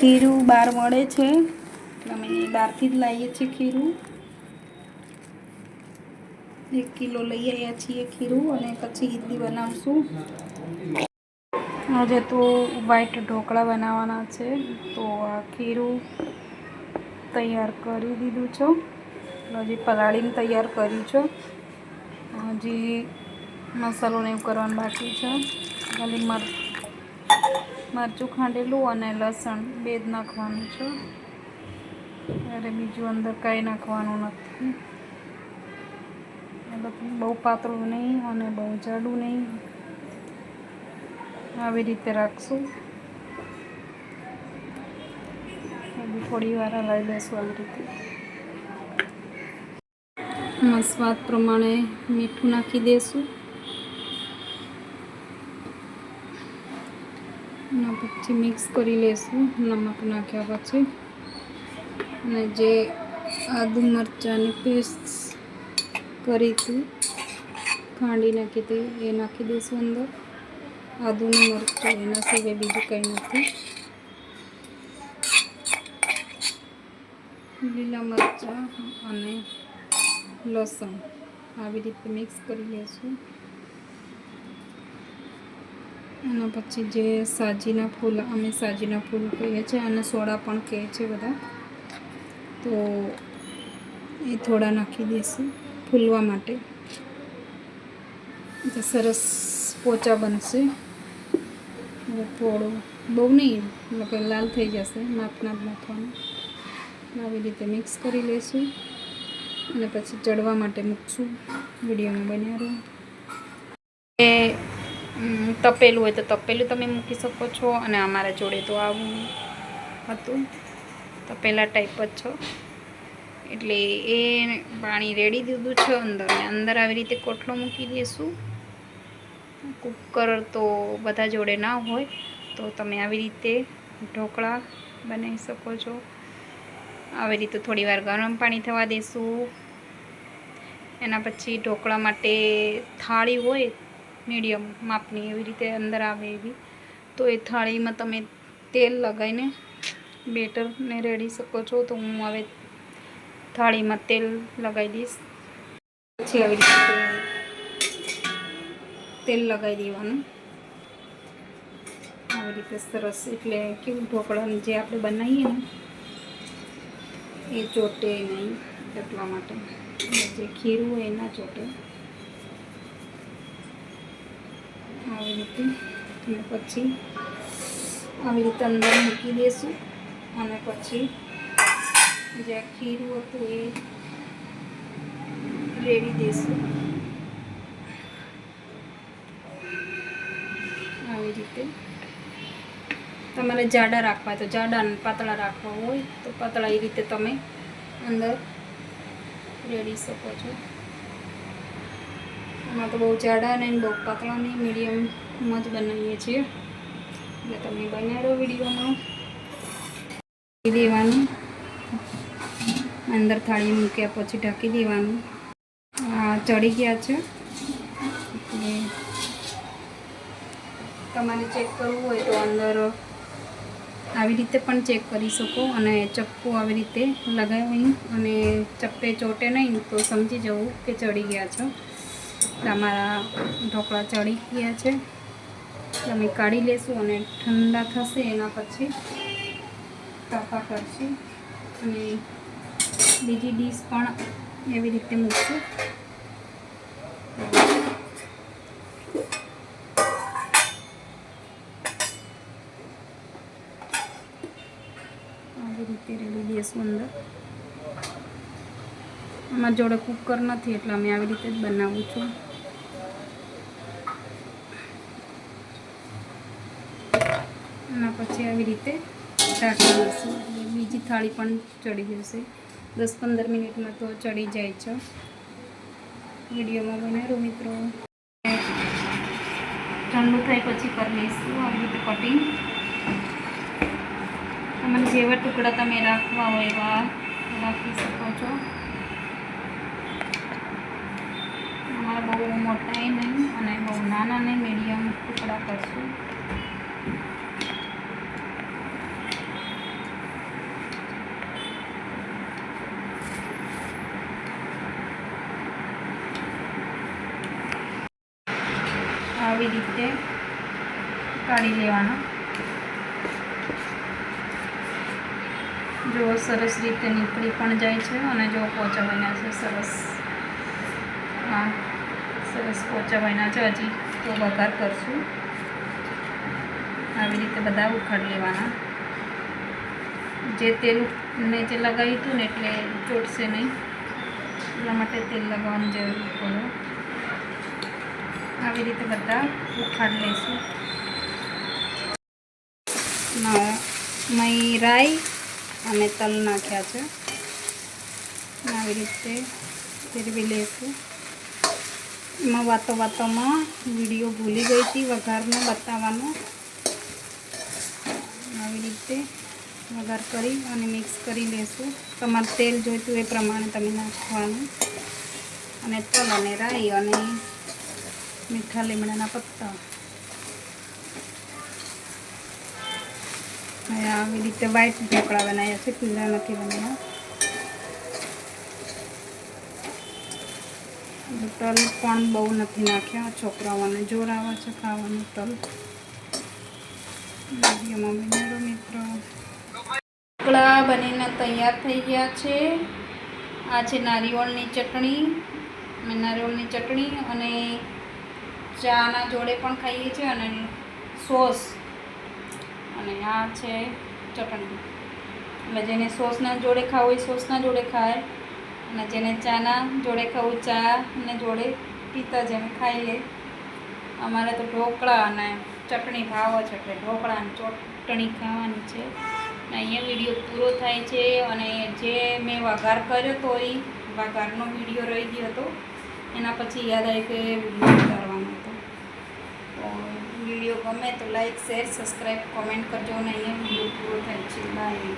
ખીરું બહાર મળે છે. અમે બહારથી જ લાવીએ છીએ ખીરું. એક કિલો લઈ આવ્યા છીએ ખીરું અને પછી ઈડલી બનાવશું. આજે તો વ્હાઈટ ઢોકળા બનાવવાના છે. તો આ ખીરું તૈયાર કરી દીધું છે. હજી પલાળીને તૈયાર કર્યું છે. હજી મસાલો ને એવું કરવાનું બાકી છે. ખાલી મર મરચું ખાંડેલું અને લસણ બે જ નાખવાનું છે. અરે બીજું અંદર કાંઈ નાખવાનું નથી. એટલે બહુ પાતળું નહીં અને બહુ જાડું નહીં. આવી રીતે રાખશું. થોડી વાર હલાવી લેશું આવી રીતે. સ્વાદ પ્રમાણે મીઠું નાખી દઈશું. એના પછી મિક્સ કરી લઈશું નમક નાખ્યા પછી અને જે આદુ મરચાંની પેસ્ટ કરી હતી ખાંડી નાખી હતી એ નાખી દઈશું અંદર. આદુનું મરચું એના સિવાય બીજું કંઈ નથી. લીલા મરચાં અને લસણ આવી રીતે મિક્સ કરી લઈશું એના પછી જે સાજીના ફૂલ, અમે સાજીના ફૂલ કહીએ છીએ અને સોડા પણ કહે છે બધા. તો એ થોડા નાખી દઈશું ફૂલવા માટે. સરસ પોચા બનશે. થોડું બહુ નહીં, મતલબ લાલ થઈ જશે, માપના જ નાખવાનું આવી રીતે મિક્સ કરી લઈશું અને પછી ચડવા માટે મૂકશું. વિડીયોમાં બન્યા રહો. તપેલું હોય તો તપેલું તમે મૂકી શકો છો અને અમારા જોડે તો આવું હતું. તપેલા ટાઈપ જ છો. એટલે એ પાણી રેડી દીધું છે અંદર ને અંદર આવી રીતે કોટલો મૂકી દઈશું. કુકર તો બધા જોડે ના હોય તો તમે આવી રીતે ઢોકળા બનાવી શકો છો. આવી રીતે થોડી વાર ગરમ પાણી થવા દઈશું એના પછી ઢોકળા માટે થાળી હોય મીડિયમ માપની એવી રીતે અંદર આવે એવી. તો એ થાળીમાં તમે તેલ લગાવીને બેટરને રેડી શકો છો. તો હું હવે થાળીમાં તેલ લગાવી દઈશ. પછી આવી રીતે તેલ લગાવી દેવાનું. આવી રીતે સરસ એટલે કેવું ઢોકળાને જે આપણે બનાવીએ ને, એ ચોટે નહીં એટલા માટે. જે ખીરું હોય એના ચોટે. આવી રીતે. અને પછી આવી રીતે અંદર મૂકી દઈશું અને પછી જે ખીરું હતું એ રેડી દઈશું આવી રીતે. તમારે જાડા રાખવા તો જાડા પાતળા રાખવા હોય તો પાતળા એ રીતે તમે અંદર રેડી શકો છો. એમાં તો બહુ જાડા નહીં બહુ પાતળા નહીં મીડિયમમાં જ બનાવીએ છીએ. એટલે તમે રહો વિડીયોમાં. દેવાનું. અંદર થાળી મૂક્યા પછી ઢાંકી દેવાનું. આ ચડી ગયા છે. તમારે ચેક કરવું હોય તો અંદર આવી રીતે પણ ચેક કરી શકો અને ચપ્પુ આવી રીતે લગાવી અને ચપ્પે ચોટે નહીં તો સમજી જવું કે ચડી ગયા છો. તમારા ઢોકળા ચડી ગયા છે. તમે કાઢી લેશું અને ઠંડા થશે એના પછી તાપા કરશું. અને બીજી ડીશ પણ એવી રીતે મૂકશું. આવી રીતે રેડી દઈશું અંદર. અમારા જોડે કુકર નથી એટલે અમે આવી રીતે જ બનાવું છું. એના પછી આવી રીતે ઢાંકી દઈશું એટલે બીજી થાળી પણ ચડી જશે. દસ પંદર મિનિટમાં તો ચડી જાય છે. વિડીયોમાં બનાવ્યો મિત્રો. ઠંડુ થાય પછી કરી લઈશું આવી રીતે કટિંગ તમને જેવા ટુકડા તમે રાખવા હોય એવા રાખી શકો છો. અમારા બહુ મોટા નહીં, અને બહુ નાના નહીં મીડિયમ ટુકડા કરશું. આવી રીતે કાઢી લેવાનો. જો સરસ રીતે નીકળી પણ જાય છે અને જો પોચા બન્યા છે, સરસ. હા, સરસ પોચા બન્યા છે. હજી તો વઘાર કરશું. આવી રીતે બધા ઉખાડી લેવાના. જે તેલ જે લગાવ્યું હતું ને એટલે ચોટશે નહીં. એટલા માટે તેલ લગાવવાની જરૂર પડે. આવી રીતે બધા ઉખાડી લઈશું. મય રાઈ અને તલ નાખ્યા છે. આવી રીતે ફેરવી લઈશું. એમાં વાતો વાતોમાં વીડિયો ભૂલી ગઈ હતી, વઘારનો બતાવવાનો. આવી રીતે વઘાર કરી અને મિક્સ કરી લેશું તમારે તેલ જોઈતું એ પ્રમાણે તમે નાખવાનું. અને તલ અને રાઈ અને મીઠા લીમડાના પત્તા. આવી રીતે વ્હાઈટ ઢોકળા બનાવ્યા છે, પીળા નથી બનાવ્યા તલ પણ બહુ નથી નાખ્યા, છોકરાઓને જોર આવે છે ખાવાનું તલ. વિડીયોમાં બનાવો મિત્રો. ઢોકળા બનીને તૈયાર થઈ ગયા છે. આ છે નારિયેળની ચટણી. નારિયોળની ચટણી અને ચાના જોડે પણ ખાઈએ છીએ અને સોસ. અને આ છે ચટણી. એટલે જેને સોસના જોડે ખાવું હોય સોસના જોડે ખાય. અને જેને ચાના જોડે ખાવું ચા ને જોડે પીતા જેને ખાઈ લે. અમારે તો ઢોકળા અને ચટણી ભાવ છે એટલે ઢોકળા અને ચટણી ખાવાની છે. અને અહીંયા વીડિયો પૂરો થાય છે અને જે મેં વઘાર કર્યો તો એ વઘારનો વીડિયો રહી ગયો હતો. એના પછી યાદ આવી કે વીડિયો ઉતારવાનો હતો. તો વીડિયો ગમે તો લાઈક શેર સબસ્ક્રાઈબ કોમેન્ટ કરજો અને અહીંયા વીડિયો પૂરો થાય છે. બાય